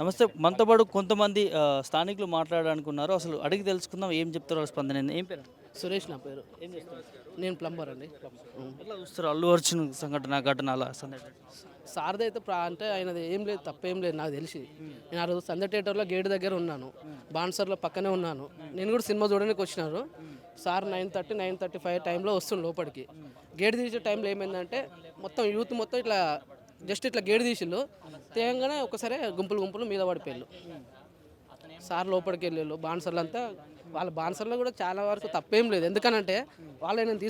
నమస్తే. మనతో పాటు కొంతమంది స్థానికులు మాట్లాడడానికి ఉన్నారు అసలు అడిగి తెలుసుకుందాం ఏం చెప్తారో స్పందన? ఏం పేరు? సురేష్ నా పేరు. ఏం చేస్తారు? నేను ప్లంబర్ అండి. ఎట్లా చూస్తారు? అల్లు అర్జున్ సంఘటన ఘటన అలా సంఘటన సార్ది అయితే ప్రా అంటే ఆయనది ఏం లేదు తప్పేం లేదు నాకు తెలిసి. నేను ఆ రోజు సంధ్య థియేటర్లో గేట్ దగ్గర ఉన్నాను. బాన్సర్లో పక్కనే ఉన్నాను. నేను కూడా సినిమా చూడడానికి వచ్చినారు. Sir nine thirty nine thirty five టైంలో వస్తుంది లోపలికి. గేట్ తీసే టైంలో ఏమైందంటే మొత్తం యూత్ మొత్తం ఇట్లా జస్ట్ ఇట్లా గేడు తీసిళ్ళు తేయంగానే ఒకసారి గుంపులు గుంపులు మీద పడిపోయాళ్ళు సార్ లోపలికి వెళ్ళారు బాన్సర్లు అంతా వాళ్ళ బాన్సర్లో కూడా చాలా వరకు తప్పేం లేదు. ఎందుకనంటే వాళ్ళు నేను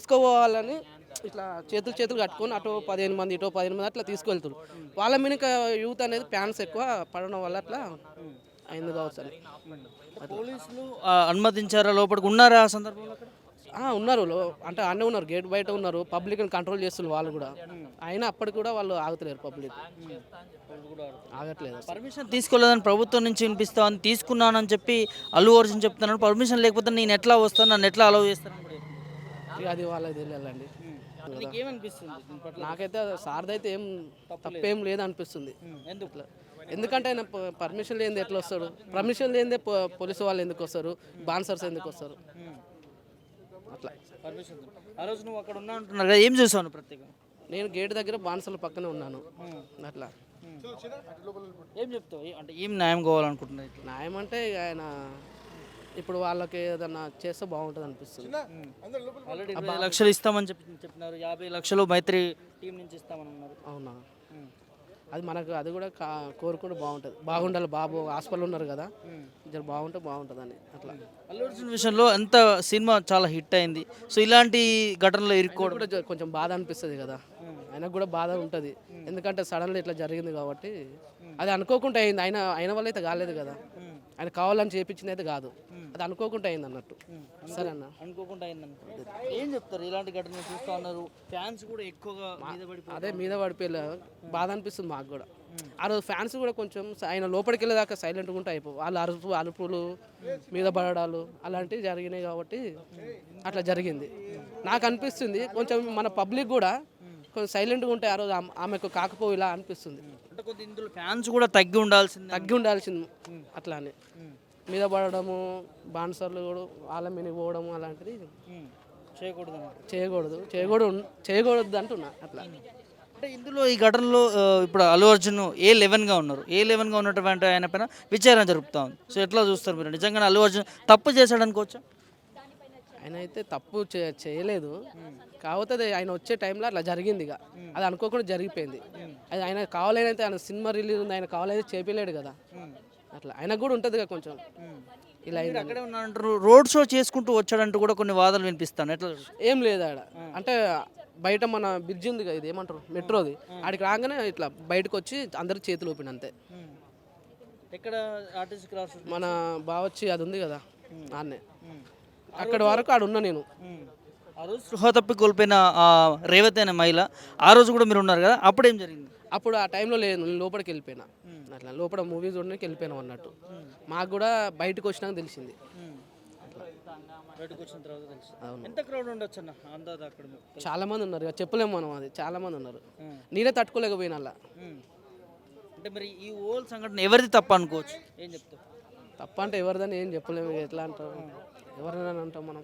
ఇట్లా చేతులు చేతులు కట్టుకొని అటు పదిహేను మంది ఇటో పదిహేను మంది అట్లా తీసుకెళ్తారు వాళ్ళ మీద యూత్ అనేది ప్యాన్స్ ఎక్కువ పడడం వల్ల అట్లా అయింది కావచ్చు పోలీసులు అనుమతించారా లోపలికి? ఉన్నారా ఆ సందర్భంలో ఉన్నారు. అంటే అన్నీ ఉన్నారు గేట్ బయట ఉన్నారు పబ్లిక్ని కంట్రోల్ చేస్తున్నారు వాళ్ళు కూడా. అయినా అప్పటికి కూడా వాళ్ళు ఆగుతలేరు పబ్లిక్. ఆగట్లేదు. పర్మిషన్ తీసుకోలేదని ప్రభుత్వం నుంచి వినిపిస్తామని తీసుకున్నానని చెప్పి అల్లు అర్జున్ చెప్తున్నాను పర్మిషన్ లేకపోతే నేను ఎట్లా వస్తాను నన్ను ఎట్లా అలౌ చేస్తాను అది వాళ్ళకి తెలియాలండి? నాకైతే సార్ది అయితే ఏం తప్పేం లేదు అనిపిస్తుంది ఎందుకు? ఎందుకంటే ఆయన పర్మిషన్ లేనిది ఎట్లా వస్తాడు? పర్మిషన్ లేనిదే పోలీసు వాళ్ళు ఎందుకు వస్తారు? బాన్సర్స్ ఎందుకు వస్తారు? అట్లా. పర్మిషన్ ఆ రోజు నువ్వు అక్కడ ఉన్నా అంటున్నారు కదా ఏం చేసావు ప్రత్యేకంగా? నేను గేట్ దగ్గర బాన్సర్ల పక్కనే ఉన్నాను. అట్లా. ఏం చెప్తావు? ఏ- అంటే ఏం న్యాయం కావాలనుకుంటున్నావు ఇట్లా? న్యాయం అంటే ఇక ఆయన ఇప్పుడు వాళ్ళకి ఏదన్నా చేస్తే బాగుంటుంది అనిపిస్తుంది. ఆల్రెడీ ఇరవై లక్షలు ఇస్తామని చెప్పి చెప్పినారు. యాభై లక్షలు మైత్రి టీం నుంచి ఇస్తామని అన్నారు. అవునా? అది మనకు అది కూడా కా కోరుకుంటే బాగుంటుంది. బాగుండాలి బాబు హాస్పిటల్ ఉన్నారు కదా. జర బాగుంటే బాగుంటుంది అని అట్లా. అల్లు అర్జున్ విషయంలో ఎంత సినిమా చాలా హిట్ అయింది. సో ఇలాంటి ఘటనలో ఇరుక్కోవడం కూడా కొంచెం బాధ అనిపిస్తుంది కదా. ఆయనకు కూడా బాధ ఉంటుంది. ఎందుకంటే సడన్లీ ఇట్లా జరిగింది కాబట్టి. అది అనుకోకుండా అయింది. ఆయన అయిన వల్ల అయితే కాలేదు కదా. ఆయన కావాలని చేపించింది అయితే కాదు అది అనుకోకుండా అయింది అన్నట్టు సరే అన్న. అనుకోకుండా అయింది ఏం చెప్తారు? ఇలాంటి ఘటనలు చూస్తూ ఉన్నారు. ఫ్యాన్స్ కూడా ఎక్కువగా అదే మీద పడిపోయి బాధ అనిపిస్తుంది మాకు కూడా. ఆ రోజు ఫ్యాన్స్ కూడా కొంచెం ఆయన లోపలికి వెళ్ళేదాకా సైలెంట్గా ఉంటే అయిపో వాళ్ళు అరుపు అరుపులు మీద పడడాలు అలాంటివి జరిగినాయి కాబట్టి అట్లా జరిగింది. నాకు అనిపిస్తుంది కొంచెం మన పబ్లిక్ కూడా కొంచెం సైలెంట్గా ఉంటే ఆ రోజు ఆమె- ఆమెకు కాకపోయి ఇలా అనిపిస్తుంది. కొద్ది ఇందులో ఫ్యాన్స్ కూడా తగ్గి ఉండాల్సింది. తగ్గి ఉండాల్సింది. అట్లా అని మీద పడడము బాన్సర్లు కూడా వాళ్ళ మీద పోవడము అలాంటిది చేయకూడదు. చేయకూడదు చేయకూడదు చేయకూడదు అంటున్నా అట్లా. అంటే ఇందులో ఈ ఘటనలో ఇప్పుడు అల్లు అర్జున్ ఏ లెవెన్గా ఉన్నారు? ఏ లెవెన్గా ఉన్నటువంటి ఆయన పైన విచారణ జరుపుతా ఉంది. సో ఎట్లా చూస్తారు మీరు? నిజంగానే అల్లు అర్జున్ తప్పు చేశాడు అనుకోవచ్చా ఆయన అయితే తప్పు చేయలేదు. కాకపోతే అది ఆయన వచ్చే టైంలో అట్లా జరిగింది ఇక. అది అనుకోకుండా జరిగిపోయింది. అది ఆయన కావాలని అయితే ఆయన సినిమా రిలీజ్ ఉంది ఆయన కావాలని చేయలేడు కదా. అట్లా ఆయనకు కూడా ఉంటుంది కదా కొంచెం. ఇలా అక్కడే ఉన్నారంటారు రోడ్ షో చేసుకుంటూ వచ్చాడంటూ కూడా కొన్ని వాదనలు వినిపిస్తాను. ఎట్లా? ఏం లేదు ఆడ. అంటే బయట మన బ్రిడ్జ్ ఉంది కదా ఇది ఏమంటారు? మెట్రోది ఆడికి రాగానే ఇట్లా బయటకు వచ్చి అందరికి చేతులు ఊపిన అంతే. ఎక్కడ ఆర్టీసీ క్రాస్ మన బావచ్చి అది ఉంది కదా ఆన్నే అక్కడ వరకు ఆడ ఉన్నా నేను. ఆ రోజు స్పృహ తప్పి కోల్పోయిన ఆ రేవతి అనే మహిళ ఆ రోజు కూడా మీరు ఉన్నారు కదా అప్పుడు ఏం జరిగింది? అప్పుడు ఆ టైంలో లేదు నేను లోపలికి వెళ్ళిపోయినా. అట్లా లోపల మూవీ చూడడానికి వెళ్ళిపోయినాం అన్నట్టు. మాకు కూడా బయటకు వచ్చినాక తెలిసింది. బయటకు వచ్చిన తర్వాత తెలుసు అవును. ఎంత క్రౌడ్ ఉండొచ్చు అన్న అందాద అక్కడ మీకు? చాలా మంది ఉన్నారు ఇక చెప్పలేము మనం అది. చాలా మంది ఉన్నారు. నేనే తట్టుకోలేకపోయినా అలా. అంటే మరి ఈ ఓల్ సంఘటన ఎవరిది తప్ప అనుకోవచ్చు? ఏం చెప్తావు తప్ప అంటే ఎవరిదని ఏం చెప్పలేము ఇక ఎట్లా అంటాం ఎవరినైనా అంటాం మనం.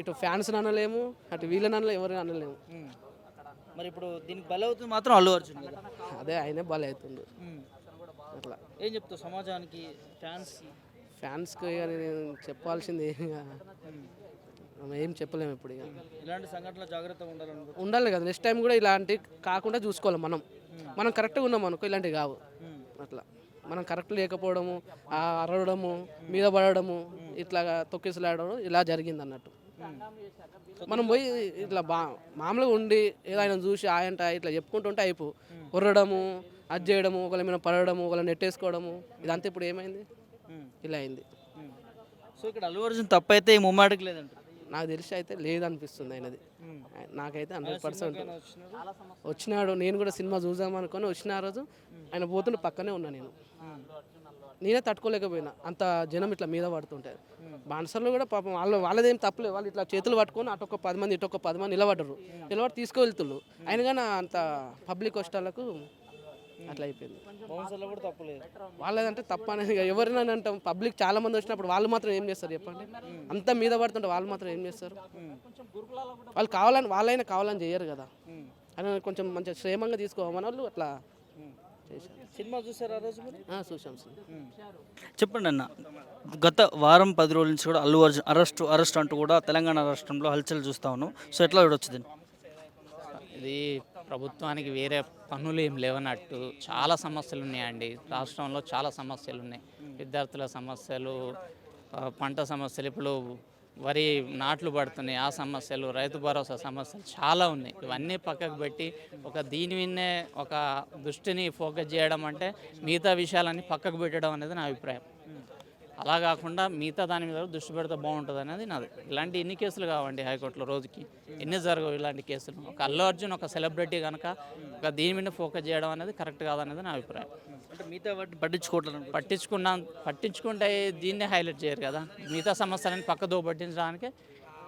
ఇటు ఫ్యాన్స్ అనలేము అటు వీళ్ళని అనలేము ఎవరిని అనలేము. మరి ఇప్పుడు దీనికి బలవుతుంది మాత్రం అల్లు అర్జున్ కదా? అదే ఆయనే బలి అవుతుంది. అట్లా. ఏం చెప్తావు సమాజానికి ఫ్యాన్స్కి? ఫ్యాన్స్కి ఇక నేను చెప్పాల్సింది ఇక మనం ఏం చెప్పలేము ఇప్పుడు ఇక. ఇలాంటి సంఘటనలు జాగ్రత్తగా ఉండాలనుకో ఉండాలి కదా. నెక్స్ట్ టైం కూడా ఇలాంటి కాకుండా చూసుకోవాలి మనం. మనం కరెక్ట్గా ఉన్నాం అనుకో ఇలాంటివి కావు. అట్లా. మనం కరెక్ట్ లేకపోవడము అరవడము మీద పడడము ఇట్లా తొక్కిసలాడడం ఇలా జరిగింది అన్నట్టు మనం పోయి ఇట్లా బా మామూలుగా ఉండి ఏదో ఆయన చూసి ఆయంట ఇట్లా చెప్పుకుంటుంటే అయిపో. ఉర్రడము అది చేయడము ఒకళ్ళ మీద పడడము ఒకళ్ళ నెట్టేసుకోవడము ఇదంతా ఇప్పుడు ఏమైంది? ఇలా అయింది. సో ఇక్కడ అల్లు అర్జున్ తప్పైతే ఈ ముమ్మాటికి లేదంట నాకు తెలిసి అయితే లేదనిపిస్తుంది ఆయనది. నాకైతే హండ్రెడ్ పర్సెంట్ వచ్చినాడు. నేను కూడా సినిమా చూద్దాం అనుకొని వచ్చిన ఆ రోజు ఆయన పోతుంటే పక్కనే ఉన్నా నేను. నేనే తట్టుకోలేకపోయినా. అంత జనం ఇట్లా మీద పడుతుంటారు బాన్సర్లు కూడా పాపం వాళ్ళు వాళ్ళదేం తప్పలేదు వాళ్ళు ఇట్లా చేతులు పట్టుకొని అటు ఒక పది మంది ఇటు ఒక పది మంది నిలబడ్డరు. నిలబడి తీసుకువెళ్తుళ్ళు అయినా కానీ అంత పబ్లిక్ కష్టాలకు అట్లా అయిపోయింది. వాళ్ళదంటే తప్ప అనేది ఇక ఎవరినైనా అంటాం. పబ్లిక్ చాలా మంది వచ్చినప్పుడు వాళ్ళు మాత్రం ఏం చేస్తారు చెప్పండి? అంతా మీద పడుతుంటే వాళ్ళు మాత్రం ఏం చేస్తారు? వాళ్ళు కావాలని వాళ్ళైనా కావాలని చేయరు కదా. అని కొంచెం మంచిగా క్షేమంగా తీసుకోమని వాళ్ళు అట్లా సినిమా చూసారా ఆ రోజు మీరు? ఆ, చూసాం సార్. చెప్పండి అన్న. గత వారం పది రోజుల నుంచి కూడా అల్లు అర్జున్ అరెస్ట్ అరెస్ట్ అంటూ కూడా తెలంగాణ రాష్ట్రంలో హల్చల్ చూస్తా ఉన్నాం. సో ఎట్లా చూడొచ్చు దీన్ని? ఇది ప్రభుత్వానికి వేరే పనులు ఏం లేవన్నట్టు చాలా సమస్యలు ఉన్నాయండి. రాష్ట్రంలో చాలా సమస్యలు ఉన్నాయి. విద్యార్థుల సమస్యలు పంట సమస్యలు ఇప్పుడు వరి నాట్లు పడుతున్నాయి ఆ సమస్యలు రైతు భరోసా సమస్యలు చాలా ఉన్నాయి. ఇవన్నీ పక్కకు పెట్టి ఒక దీని విన్నే ఒక దృష్టిని ఫోకస్ చేయడం అంటే మిగతా విషయాలన్నీ పక్కకు పెట్టడం అనేది నా అభిప్రాయం. అలా కాకుండా మిగతా దాని మీద దృష్టి పెడితే బాగుంటుంది అనేది నాది. ఇలాంటి ఎన్ని కేసులు కావండి హైకోర్టులో రోజుకి? ఎన్ని జరగవు ఇలాంటి కేసులు? ఒక అల్లు అర్జున్ ఒక సెలబ్రిటీ కనుక ఒక దీని మీద ఫోకస్ చేయడం అనేది కరెక్ట్ కాదనేది నా అభిప్రాయం. అంటే మిగతా వాటిని పట్టించుకోవట్లేదు పట్టించుకున్నా. పట్టించుకుంటే దీన్నే హైలైట్ చేయరు కదా. మిగతా సమస్యలని పక్కదో పట్టించడానికి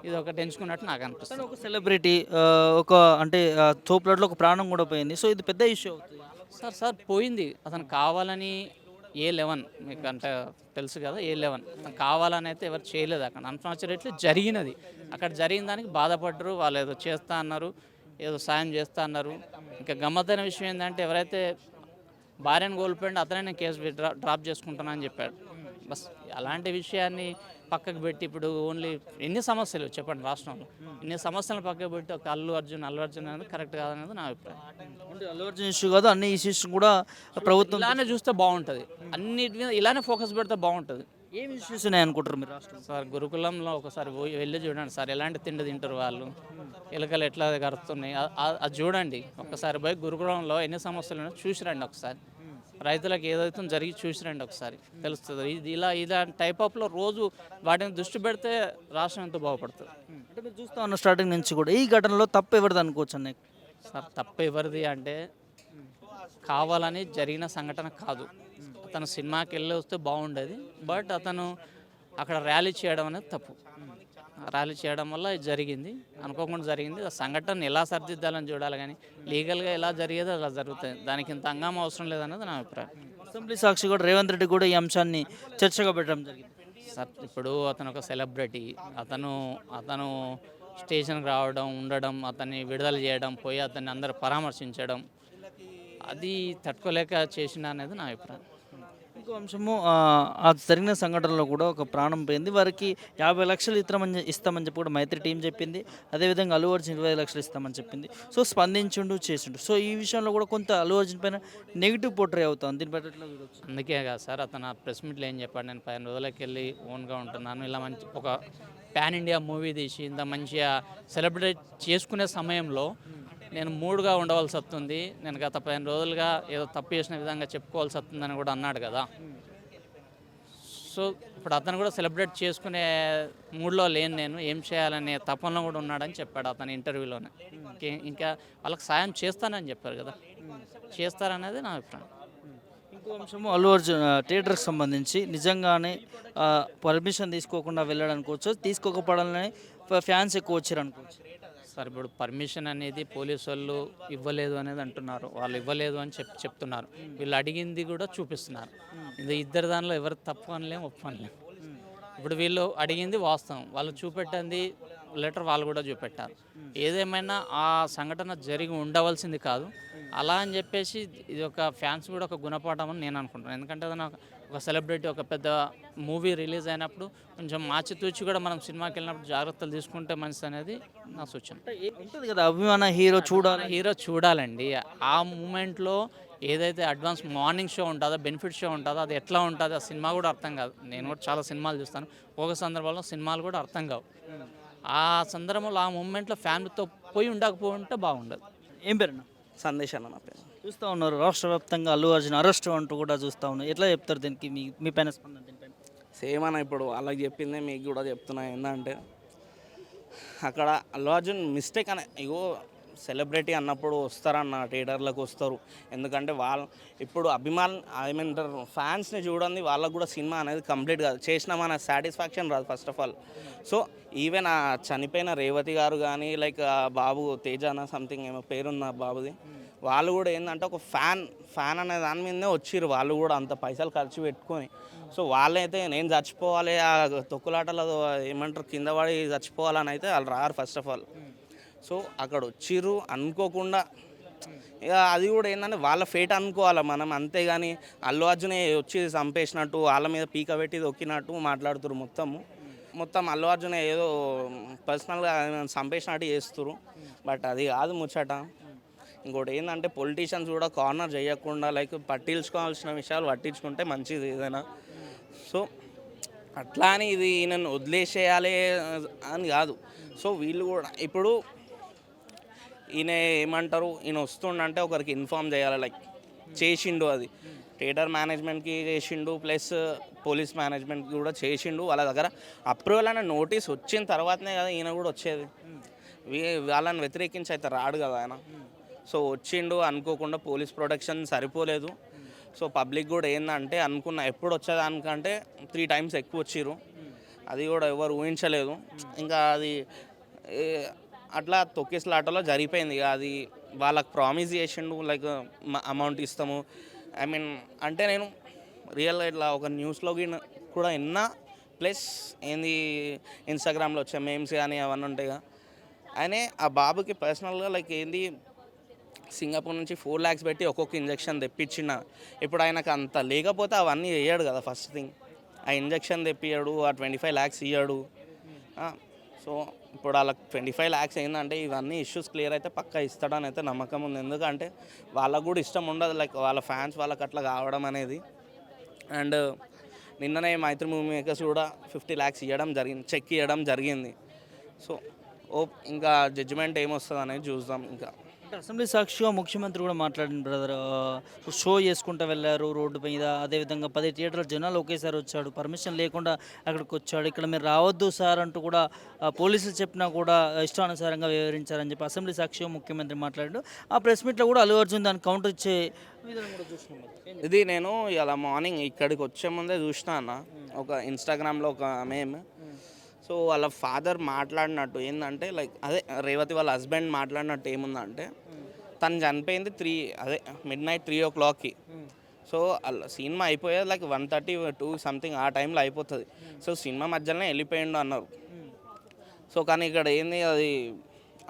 ఇది ఒకటి ఎంచుకున్నట్టు నాకు అనిపిస్తుంది. ఒక సెలబ్రిటీ ఒక అంటే తోపులాట్లో ఒక ప్రాణం కూడా పోయింది. సో ఇది పెద్ద ఇష్యూ అవుతుంది. సార్ సార్ పోయింది. అతను కావాలని ఏ లెవెన్? మీకు అంటే తెలుసు కదా ఏ లెవెన్? కావాలని అయితే ఎవరు చేయలేదు అక్కడ. అన్ఫార్చునేట్లీ జరిగినది. అక్కడ జరిగిన దానికి బాధపడ్డరు వాళ్ళు ఏదో చేస్తా అన్నారు ఏదో సాయం చేస్తా అన్నారు. ఇంకా గమ్మత్తైన విషయం ఏంటంటే ఎవరైతే భార్యను కోల్పోయింది అతనే నేను కేసు డ్రాప్ చేసుకుంటానని చెప్పాడు. బస్ అలాంటి విషయాన్ని పక్కకు పెట్టి ఇప్పుడు ఓన్లీ ఎన్ని సమస్యలు చెప్పండి రాష్ట్రంలో. ఎన్ని సమస్యలను పక్కకు పెట్టి ఒక అల్లు అర్జున్ అల్లు అర్జున్ అనేది కరెక్ట్ కాదనేది నా అభిప్రాయం. అంటే అల్లు అర్జున్ ఇష్యూ కాదు అన్ని ఇష్యూస్ కూడా ప్రభుత్వం ఇలానే చూస్తే బాగుంటుంది. అన్నిటి మీద ఇలానే ఫోకస్ పెడితే బాగుంటుంది. ఏం ఇష్యూస్ ఉన్నాయి అనుకుంటారు మీరు సార్ గురుకులంలో ఒకసారి పోయి వెళ్ళి చూడండి సార్ ఎలాంటి తిండి తింటారు వాళ్ళు? ఎలుకలు ఎట్లా ఆ- అది చూడండి. ఒకసారి పోయి గురుకులంలో ఎన్ని సమస్యలు ఉన్నాయో చూసి రండి ఒకసారి. రైతులకు ఏదైతే జరిగి చూసి రండి ఒకసారి. తెలుస్తుంది. ఇది ఇలా ఇలా టైప్ ఆఫ్లో రోజు వాటిని దృష్టి పెడితే రాష్ట్రం ఎంతో బాగుపడుతుంది. అంటే మీరు చూస్తా ఉన్న స్టార్టింగ్ నుంచి కూడా. ఈ ఘటనలో తప్పు ఎవరిది అనుకోవచ్చు అన్న సార్ తప్పు ఎవరిది అంటే కావాలని జరిగిన సంఘటన కాదు. అతను సినిమాకి వెళ్ళి వస్తే బాగుండేది. బట్ అతను అక్కడ ర్యాలీ చేయడం అనేది తప్పు. ర్యాలీ చేయడం వల్ల ఇది జరిగింది. అనుకోకుండా జరిగింది. ఆ సంఘటన ఎలా సరిదిద్దాలని చూడాలి కానీ లీగల్గా ఎలా జరిగేదో అలా జరుగుతుంది దానికి ఇంత అంగం అవసరం లేదనేది నా అభిప్రాయం. అసెంబ్లీ సాక్షి కూడా రేవంత్ రెడ్డి కూడా ఈ అంశాన్ని చర్చగా పెట్టడం జరిగింది. సార్ ఇప్పుడు అతను ఒక సెలబ్రిటీ. అతను అతను స్టేషన్కి రావడం ఉండడం అతన్ని విడుదల చేయడం పోయి అతన్ని అందరు పరామర్శించడం అది తట్టుకోలేక చేసిన అనేది నా అభిప్రాయం. ఇంకో అంశము ఆ, జరిగిన సంఘటనలో కూడా ఒక ప్రాణం పోయింది. వారికి యాభై లక్షలు ఇస్తామని ఇస్తామని చెప్పి కూడా మైత్రి టీం చెప్పింది. అదేవిధంగా అల్లు అర్జున్ ఇరవై లక్షలు ఇస్తామని చెప్పింది. సో స్పందించుండు చేసిండు. సో ఈ విషయంలో కూడా కొంత అల్లు అర్జున్ పైన నెగిటివ్ పోట్రే అవుతుంది దీని పట్ల అందుకే కదా సార్ అతను ఆ ప్రెస్ మీట్లో ఏం చెప్పాడు నేను పదిహేను రోజులకి వెళ్ళి ఓన్గా ఉంటున్నాను. ఇలా మంచి ఒక పాన్ ఇండియా మూవీ తీసి ఇంత మంచిగా సెలబ్రేట్ చేసుకునే సమయంలో నేను మూడుగా ఉండవలసి వస్తుంది. నేను గత పదిహేను రోజులుగా ఏదో తప్పు చేసిన విధంగా చెప్పుకోవాల్సి వస్తుందని కూడా అన్నాడు కదా. సో ఇప్పుడు అతను కూడా సెలబ్రేట్ చేసుకునే మూడ్లో లేను నేను. ఏం చేయాలనే తపనలో కూడా ఉన్నాడని చెప్పాడు అతను ఇంటర్వ్యూలోనే. ఇంకే- ఇంకా వాళ్ళకి సాయం చేస్తానని చెప్పారు కదా. చేస్తారనేది నా అభిప్రాయం. ఇంకో అంశము అల్లు అర్జున్ థియేటర్కి సంబంధించి నిజంగానే పర్మిషన్ తీసుకోకుండా వెళ్ళాలనుకోవచ్చు తీసుకోకపోవడాలని ఫ్యాన్స్ ఎక్కువ వచ్చారు అనుకోవచ్చు సార్ ఇప్పుడు పర్మిషన్ అనేది పోలీసు వాళ్ళు ఇవ్వలేదు అనేది అంటున్నారు. వాళ్ళు ఇవ్వలేదు అని చెప్ చెప్తున్నారు. వీళ్ళు అడిగింది కూడా చూపిస్తున్నారు. ఇది ఇద్దరు దానిలో ఎవరు తప్పు అనలేము ఒప్పు ఇప్పుడు వీళ్ళు అడిగింది వాస్తవం. వాళ్ళు చూపెట్టింది లెటర్ వాళ్ళు కూడా చూపెట్టారు. ఏదేమైనా ఆ సంఘటన జరిగి ఉండవలసింది కాదు. అలా అని చెప్పేసి ఇది ఒక ఫ్యాన్స్ కూడా ఒక గుణపాఠం అని నేను అనుకుంటున్నాను. ఎందుకంటే అది నాకు ఒక సెలబ్రిటీ ఒక పెద్ద మూవీ రిలీజ్ అయినప్పుడు కొంచెం మాచితూచి కూడా మనం సినిమాకి వెళ్ళినప్పుడు జాగ్రత్తలు తీసుకుంటే మంచిది అనేది నా సూచన. ఉంటుంది కదా అభిమాన హీరో చూడాలి. హీరో చూడాలండి. ఆ మూమెంట్లో ఏదైతే అడ్వాన్స్ మార్నింగ్ షో ఉంటుందో బెనిఫిట్ షో ఉంటుందో అది ఎట్లా ఉంటుంది ఆ సినిమా కూడా అర్థం కాదు. నేను కూడా చాలా సినిమాలు చూస్తాను. ఒక సందర్భంలో సినిమాలు కూడా అర్థం కావు. ఆ సందర్భంలో ఆ మూమెంట్లో ఫ్యామిలీతో పోయి ఉండకపోయి ఉంటే బాగుండదు. ఏం పేరు అన్న? సందేశ్ అన్న నా పేరు. చూస్తూ ఉన్నారు. రాష్ట్ర వ్యాప్తంగా అల్లు అర్జున్ అరెస్ట్ అంటూ కూడా చూస్తూ ఉన్నారు. ఎట్లా చెప్తారు దీనికి? మీ మీ పైన స్పందన దీనిపైన? సేమ్ అన్న ఇప్పుడు వాళ్ళకి చెప్పిందే మీకు కూడా చెప్తున్నా. ఏంటంటే అక్కడ అల్లు అర్జున్ మిస్టేక్ అనే ఇగో సెలబ్రిటీ అన్నప్పుడు వస్తారన్న థియేటర్లకు వస్తారు. ఎందుకంటే వాళ్ళ ఇప్పుడు అభిమాన్ ఏమంటారు ఫ్యాన్స్ని చూడండి వాళ్ళకు కూడా సినిమా అనేది కంప్లీట్ కాదు. చేసినామన్న సాటిస్ఫాక్షన్ రాదు first of all. So even ఆ చనిపోయిన రేవతి గారు కానీ లైక్ బాబు తేజ అన్న సంథింగ్ ఏమో పేరుంది బాబుది. వాళ్ళు కూడా ఏంటంటే ఒక ఫ్యాన్ ఫ్యాన్ అనే దాని మీదనే వచ్చిర్రు. వాళ్ళు కూడా అంత పైసలు ఖర్చు పెట్టుకొని. సో వాళ్ళైతే నేను చచ్చిపోవాలి ఆ తొక్కులాటలో ఏమంటారు కింద పడి చచ్చిపోవాలని అయితే వాళ్ళు రారు ఫస్ట్ ఆఫ్ ఆల్. సో అక్కడ వచ్చిర్రు అనుకోకుండా ఇక అది కూడా ఏంటంటే వాళ్ళ ఫేట్ అనుకోవాలి మనం అంతేగాని అల్లు అర్జునే వచ్చి చంపేసినట్టు వాళ్ళ మీద పీక పెట్టి దొక్కినట్టు మాట్లాడుతురు మొత్తము మొత్తం అల్లు అర్జునే ఏదో పర్సనల్గా చంపేసినట్టు చేస్తురు బట్ అది కాదు ముచ్చట. ఇంకోటి ఏంటంటే పొలిటీషియన్స్ కూడా కార్నర్ చేయకుండా లైక్ పట్టించుకోవాల్సిన విషయాలు పట్టించుకుంటే మంచిది ఏదైనా. సో అట్లా అని ఇది నన్ను వదిలేసేయాలి అని కాదు. సో వీళ్ళు కూడా ఇప్పుడు ఈయన ఏమంటారు? ఈయన వస్తుండంటే ఒకరికి ఇన్ఫామ్ చేయాలి లైక్ చేసిండు అది. థియేటర్ మేనేజ్మెంట్కి చేసిండు ప్లస్ పోలీస్ మేనేజ్మెంట్కి కూడా చేసిండు వాళ్ళ దగ్గర. అప్రూవల్ అనే నోటీస్ వచ్చిన తర్వాతనే కదా ఈయన కూడా వచ్చేది. వాళ్ళని వ్యతిరేకించి అయితే రాడు కదా ఆయన. సో వచ్చిండు అనుకోకుండా పోలీస్ ప్రొటెక్షన్ సరిపోలేదు. సో పబ్లిక్ కూడా ఏంటంటే అనుకున్న ఎప్పుడు వచ్చేదానికంటే త్రీ టైమ్స్ ఎక్కువ వచ్చిర్రు. అది కూడా ఎవరు ఊహించలేదు. ఇంకా అది అట్లా తొక్కిసలాటలో జరిగిపోయింది. ఇక అది వాళ్ళకి ప్రామిస్ చేసిండు లైక్ అమౌంట్ ఇస్తాము. ఐ మీన్ అంటే నేను రియల్గా ఇట్లా ఒక న్యూస్లో కూడా విన్నా. ప్లస్ ఏంది ఇన్స్టాగ్రామ్లో వచ్చే మేమ్స్ కానీ అవన్నీ ఉంటాయి కదా. ఆయనే ఆ బాబుకి పర్సనల్గా లైక్ ఏంది సింగపూర్ నుంచి ఫోర్ ల్యాక్స్ పెట్టి ఒక్కొక్క ఇంజక్షన్ తెప్పించిన. ఇప్పుడు ఆయనకు అంత లేకపోతే అవన్నీ వేయడు కదా ఫస్ట్ థింగ్. ఆ ఇంజెక్షన్ తెప్పియాడు ఆ ట్వంటీ ఫైవ్ ల్యాక్స్ ఇయ్యాడు. సో ఇప్పుడు వాళ్ళకి ట్వంటీ ఫైవ్ ల్యాక్స్ ఏంటంటే ఇవన్నీ ఇష్యూస్ క్లియర్ అయితే పక్కా ఇస్తాడని అయితే నమ్మకం ఉంది. ఎందుకంటే వాళ్ళకు కూడా ఇష్టం ఉండదు లైక్ వాళ్ళ ఫ్యాన్స్ వాళ్ళకి అట్లా కావడం అనేది. అండ్ నిన్ననే మైత్రి మూవీ మేకర్స్ కూడా ఫిఫ్టీ ల్యాక్స్ ఇవ్వడం జరిగింది చెక్ ఇవ్వడం జరిగింది. సో ఓ ఇంకా జడ్జిమెంట్ ఏమొస్తుంది అనేది చూద్దాం ఇంకా. అసెంబ్లీ సాక్షిగా ముఖ్యమంత్రి కూడా మాట్లాడిన బ్రదర్ షో చేసుకుంటూ వెళ్ళారు రోడ్డు మీద. అదేవిధంగా పది థియేటర్ల జనాలు ఒకేసారి వచ్చాడు. పర్మిషన్ లేకుండా అక్కడికి వచ్చాడు. ఇక్కడ మీరు రావద్దు సార్ అంటూ కూడా పోలీసులు చెప్పినా కూడా ఇష్టానుసారంగా వివరించారని చెప్పి అసెంబ్లీ సాక్షిగా ముఖ్యమంత్రి మాట్లాడాడు. ఆ ప్రెస్ మీట్లో కూడా అల్లు అర్జున్ దాన్ని కౌంటర్ ఇచ్చే. ఇది నేను ఇలా మార్నింగ్ ఇక్కడికి వచ్చే ముందే చూసిన అన్న. ఒక ఇన్స్టాగ్రామ్లో ఒక మేమ్. సో వాళ్ళ ఫాదర్ మాట్లాడినట్టు ఏంటంటే లైక్ అదే రేవతి వాళ్ళ హస్బెండ్ మాట్లాడినట్టు ఏముందంటే తను చనిపోయింది త్రీ అదే మిడ్ నైట్ త్రీ ఓ క్లాక్కి సో అలా సినిమా అయిపోయేది like one thirty two something ఆ టైంలో అయిపోతుంది. సో సినిమా మధ్యలోనే వెళ్ళిపోయిండు అన్నారు. సో కానీ ఇక్కడ ఏంది అది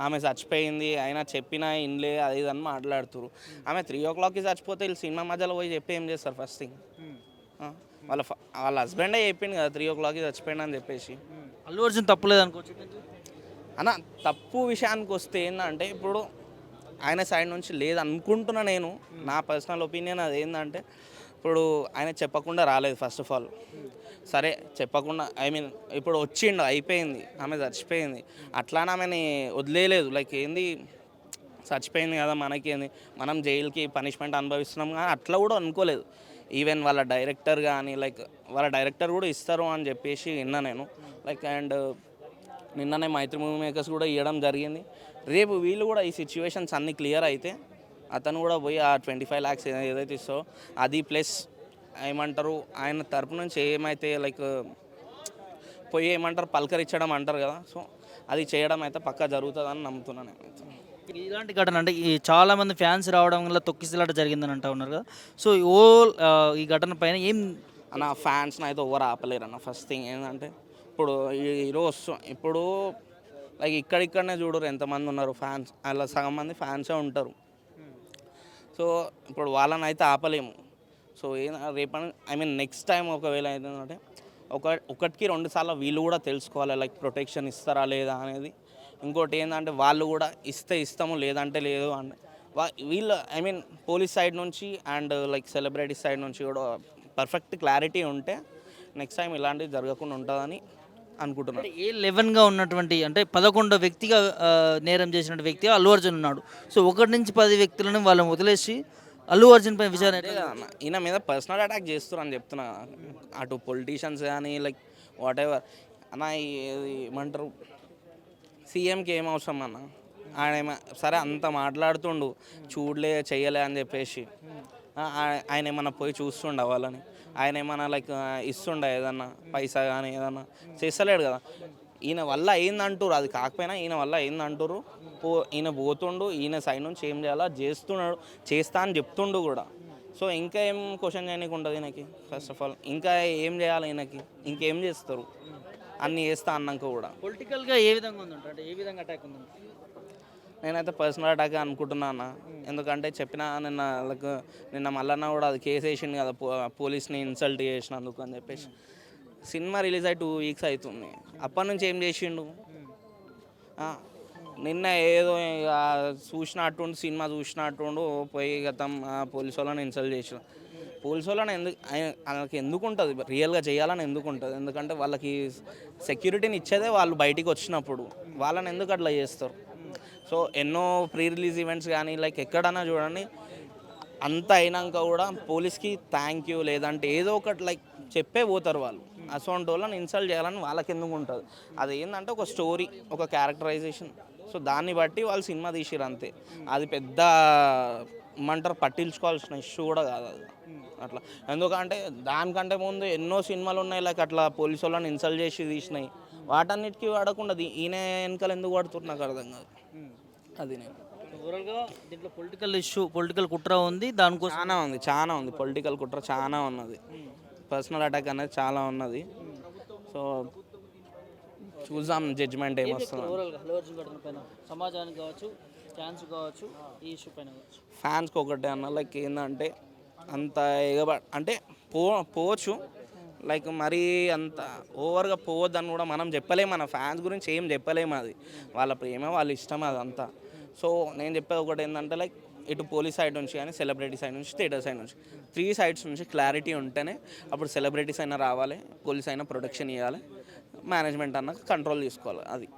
ఆమె చచ్చిపోయింది అయినా చెప్పినా ఇన్లే అది ఇది అని మాట్లాడుతురు ఆమె త్రీ ఓ క్లాక్కి చచ్చిపోతే వీళ్ళు సినిమా మధ్యలో పోయి చెప్పి ఏం చేస్తారు ఫస్ట్ థింగ్ వాళ్ళ వాళ్ళ హస్బెండే చెప్పింది కదా త్రీ ఓ క్లాక్కి చచ్చిపోయింది అని చెప్పేసి. అల్లు అర్జున్ తప్పులేదు అనుకోవచ్చు అన్న తప్పు విషయానికి వస్తే ఏంటంటే ఇప్పుడు ఆయన సైడ్ నుంచి లేదు అనుకుంటున్నా నేను. నా పర్సనల్ ఒపీనియన్ అది ఏంటంటే ఇప్పుడు ఆయన చెప్పకుండా రాలేదు ఫస్ట్ ఆఫ్ ఆల్ సరే చెప్పకుండా ఐ మీన్ ఇప్పుడు వచ్చిండు అయిపోయింది ఆమె చచ్చిపోయింది. అట్లానే ఆమెని వదిలేయలేదు. లైక్ ఏంది? చచ్చిపోయింది కదా మనకేంది మనం జైలుకి పనిష్మెంట్ అనుభవిస్తున్నాం కానీ అట్లా కూడా అనుకోలేదు. ఈవెన్ వాళ్ళ డైరెక్టర్ కానీ లైక్ వాళ్ళ డైరెక్టర్ కూడా ఇస్తారు అని చెప్పేసి విన్నా నేను. లైక్ అండ్ నిన్ననే మైత్రి మూవీ మేకర్స్ కూడా ఇవ్వడం జరిగింది. రేపు వీళ్ళు కూడా ఈ సిచ్యువేషన్స్ అన్నీ క్లియర్ అయితే అతను కూడా పోయి ఆ ట్వంటీ ఫైవ్ ల్యాక్స్ ఏదైతే ఇస్తో అది ప్లస్ ఏమంటారు ఆయన తరపు నుంచి ఏమైతే లైక్ పోయి ఏమంటారు పలకరించడం అంటారు కదా సో అది చేయడం అయితే పక్కా జరుగుతుందని నమ్ముతున్నాను నేనైతే. ఇలాంటి ఘటన అంటే ఈ చాలా మంది ఫ్యాన్స్ రావడం వల్ల తొక్కిసలాట జరిగిందని అంటా ఉన్నారు కదా. సో ఓ ఈ ఘటన పైన ఏం అన్న ఫ్యాన్స్ని అయితే ఎవరు ఆపలేరు అన్న ఫస్ట్ థింగ్ ఏంటంటే ఇప్పుడు ఈ- ఈరోజు ఇప్పుడు లైక్ ఇక్కడిక్కడనే చూడరు ఎంతమంది ఉన్నారు ఫ్యాన్స్ అలా సగం మంది ఫ్యాన్సే ఉంటారు. సో ఇప్పుడు వాళ్ళని అయితే ఆపలేము. సో ఏ రేపు ఐ మీన్ నెక్స్ట్ టైం ఒకవేళ ఏంటంటే ఒక ఒకటికి రెండు సార్లు వీళ్ళు కూడా తెలుసుకోవాలి లైక్ ప్రొటెక్షన్ ఇస్తారా లేదా అనేది. ఇంకోటి ఏంటంటే వాళ్ళు కూడా ఇస్తే ఇస్తాము లేదంటే లేదు అంటే వా వీళ్ళు ఐ మీన్ పోలీస్ సైడ్ నుంచి అండ్ లైక్ సెలబ్రిటీ సైడ్ నుంచి కూడా పర్ఫెక్ట్ క్లారిటీ ఉంటే నెక్స్ట్ టైం ఇలాంటివి జరగకుండా ఉంటుందని అనుకుంటున్నాను. ఏ లెవెన్గా ఉన్నటువంటి అంటే పదకొండో వ్యక్తిగా నేరం చేసిన వ్యక్తిగా అల్లు అర్జున్ ఉన్నాడు. సో ఒకటి నుంచి పది వ్యక్తులను వాళ్ళని వదిలేసి అల్లు అర్జున్ పై విచారణ. ఈయన మీద పర్సనల్ అటాక్ చేస్తారు అని చెప్తున్నా. అటు పొలిటీషియన్స్ కానీ లైక్ వాట్ ఎవర్ అన్న ఏమంటారు? సీఎంకి ఏం అవసరం అన్న? ఆయన సరే అంత మాట్లాడుతుండు. చూడలే చెయ్యలే అని చెప్పేసి. ఆయన ఏమన్నా పోయి చూస్తుండ వాళ్ళని? ఆయన ఏమైనా లైక్ ఇస్తుండే ఏదన్నా పైసా కానీ ఏదన్నా? చేస్తలేడు కదా. ఈయన వల్ల ఏందంటారు అది కాకపోయినా ఈయన వల్ల ఏందంటారు పో ఈయన పోతుండు ఈయన సైడ్ నుంచి ఏం చేయాలో? చేస్తున్నాడు చేస్తా అని చెప్తుండు కూడా. సో ఇంకా ఏం క్వశ్చన్ చేయడానికి ఉంటుంది ఈయనకి? ఫస్ట్ ఆఫ్ ఆల్ ఇంకా ఏం చేయాలి ఈయనకి? ఇంకేం చేస్తారు? అన్ని చేస్తా అన్నాక కూడా. పొలిటికల్గా ఏ విధంగా ఉందంటే అంటే ఏ విధంగా అటాక్ ఉందంటారు? నేనైతే పర్సనల్ అటాక్ అనుకుంటున్నా ఎందుకంటే చెప్పిన నిన్న వాళ్ళకు నిన్న మల్లన్న కూడా అది కేసు వేసిండు కదా పో పోలీస్ని ఇన్సల్ట్ చేసినందుకు అని చెప్పేసి. సినిమా రిలీజ్ అయ్యి టూ వీక్స్ అవుతుంది అప్పటి నుంచి ఏం చేసిండు? నిన్న ఏదో ఇక సినిమా చూసినట్టుండు పోయి గతం పోలీసు వాళ్ళని ఇన్సల్ట్ చేసిన పోలీసు వాళ్ళని ఎందుకు వాళ్ళకి ఎందుకు ఉంటుంది రియల్గా చేయాలని ఎందుకు ఉంటుంది ఎందుకంటే వాళ్ళకి సెక్యూరిటీని ఇచ్చేదే వాళ్ళు బయటికి వచ్చినప్పుడు. వాళ్ళని ఎందుకు అట్లా చేస్తారు? సో ఎన్నో ప్రీ రిలీజ్ ఈవెంట్స్ కానీ లైక్ ఎక్కడన్నా చూడండి అంత అయినాక కూడా పోలీస్కి థ్యాంక్ యూ లేదంటే ఏదో ఒకటి లైక్ చెప్పే పోతారు వాళ్ళు. అసోంటి వాళ్ళని ఇన్సల్ట్ చేయాలని వాళ్ళకి ఎందుకు ఉంటుంది? అది ఏంటంటే ఒక స్టోరీ ఒక క్యారెక్టరైజేషన్ సో దాన్ని బట్టి వాళ్ళు సినిమా తీసిరు అంతే. అది పెద్ద ఏమంటారు పట్టించుకోవాల్సిన ఇష్యూ కూడా కాదు అది. అట్లా. ఎందుకంటే దానికంటే ముందు ఎన్నో సినిమాలు ఉన్నాయి లైక్ అట్లా పోలీసు వాళ్ళని ఇన్సల్ట్ చేసి తీసినాయి. వాటన్నిటికీ వాడకుండా ఈయన వెనకాల ఎందుకు పడుతున్నారు నాకు అర్థం కాదు. అది నేను. ఓవరాల్గా దీంట్లో పొలిటికల్ ఇష్యూ పొలిటికల్ కుట్ర ఉంది దానికోసం చాలా ఉంది చాలా ఉంది. పొలిటికల్ కుట్ర చాలా ఉన్నది. పర్సనల్ అటాక్ అనేది చాలా ఉన్నది. సో చూద్దాం జడ్జిమెంట్ ఏమొస్తుంది. ఓవరాల్గా? అల్లు అర్జున్ ఘటన పైన. సమాజానికి కావచ్చు ఫ్యాన్స్ కావచ్చు ఈ ఇష్యూ పైన కావచ్చు. ఫ్యాన్స్కి ఒకటే అన్న లైక్ ఏంటంటే అంత ఎగబ అంటే పో పోవచ్చు. లైక్ మరీ అంత ఓవర్గా పోవద్దని కూడా మనం చెప్పలేము మన ఫ్యాన్స్ గురించి ఏం చెప్పలేము అది. వాళ్ళ ప్రేమ వాళ్ళ ఇష్టం అదంతా. సో నేను చెప్పేది ఒకటి ఏంటంటే లైక్ ఇటు పోలీస్ సైడ్ నుంచి కానీ సెలబ్రిటీ సైడ్ నుంచి థియేటర్ సైడ్ నుంచి. త్రీ సైడ్స్ నుంచి క్లారిటీ ఉంటేనే అప్పుడు సెలబ్రిటీస్ అయినా రావాలి పోలీస్ అయినా ప్రొటెక్షన్ ఇవ్వాలి మేనేజ్మెంట్ అన్నా కంట్రోల్ తీసుకోవాలి అది.